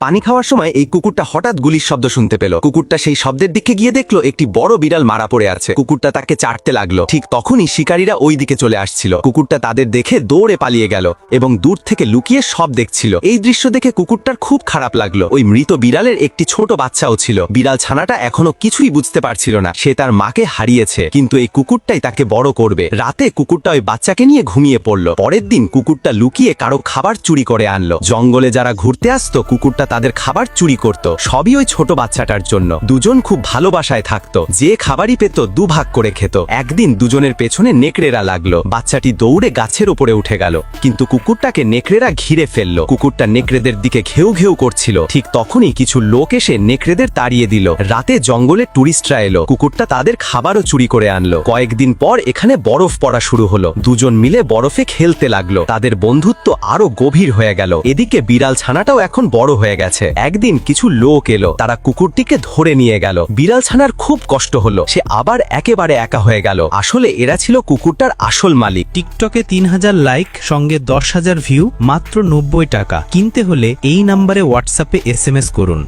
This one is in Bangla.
পানি খাওয়ার সময় এই কুকুরটা হঠাৎ গুলির শব্দ শুনতে পেল। কুকুরটা সেই শব্দের দিকে গিয়ে দেখল একটি বড় বিড়াল মারা পড়ে আছে। কুকুরটা তাকে চাটতে লাগল। ঠিক তখনই শিকারীরা ওই দিকে চলে আসছিল। কুকুরটা তাদের দেখে দৌড়ে পালিয়ে গেল এবং দূর থেকে লুকিয়ে সব দেখছিল। এই দৃশ্য দেখে কুকুরটার খুব খারাপ লাগল। ওই মৃত বিড়ালের একটি ছোট বাচ্চাও ছিল। বিড়াল ছানাটা এখনও কিছুই বুঝতে পারছিল না। সে তার মাকে হারিয়েছে, কিন্তু এই কুকুরটাই তাকে বড় করবে। রাতে কুকুরটা ওই বাচ্চাকে নিয়ে ঘুমিয়ে পড়ল। পরের দিন কুকুরটা লুকিয়ে কারও খাবার চুরি করে আনলো। জঙ্গলে যারা ঘুরতে আসতো, কুকুরটা তাদের খাবার চুরি করত। সবই ওই ছোট বাচ্চাটার জন্য। দুজন খুব ভালোবাসায় থাকতো। যে খাবারই পেত দুভাগ করে খেত। একদিন দুজনের পেছনে নেকড়েরা লাগল। বাচ্চাটি দৌড়ে গাছের উপরে উঠে গেল। কিন্তু কুকুরটাকে নেকড়েরা ঘিরে ফেলল। কুকুরটা নেকড়েদের দিকে ঘেউ ঘেউ করছিল। ঠিক তখনই কিছু লোক এসে নেকড়েদের তাড়িয়ে দিল। রাতে জঙ্গলে টুরিস্টরা এলো। কুকুরটা তাদের খাবারও চুরি করে আনলো। কয়েকদিন পর এখানে বরফ পড়া শুরু হলো। দুজন মিলে বরফে খেলতে লাগল। তাদের বন্ধুত্ব আরও গভীর হয়ে গেল। এদিকে বিড়াল ছানাটাও এখন বড় গেছে। একদিন কিছু লোক এলো, তারা কুকুরটিকে ধরে নিয়ে গেল। বিড়াল ছানার খুব কষ্ট হলো, সে আবার একেবারে একা হয়ে গেল। আসলে এরা ছিল কুকুরটার আসল মালিক। টিকটকে তিন হাজার লাইক, সঙ্গে দশ হাজার ভিউ, মাত্র নব্বই টাকা। কিনতে হলে এই নাম্বারে হোয়াটসঅ্যাপে এস করুন।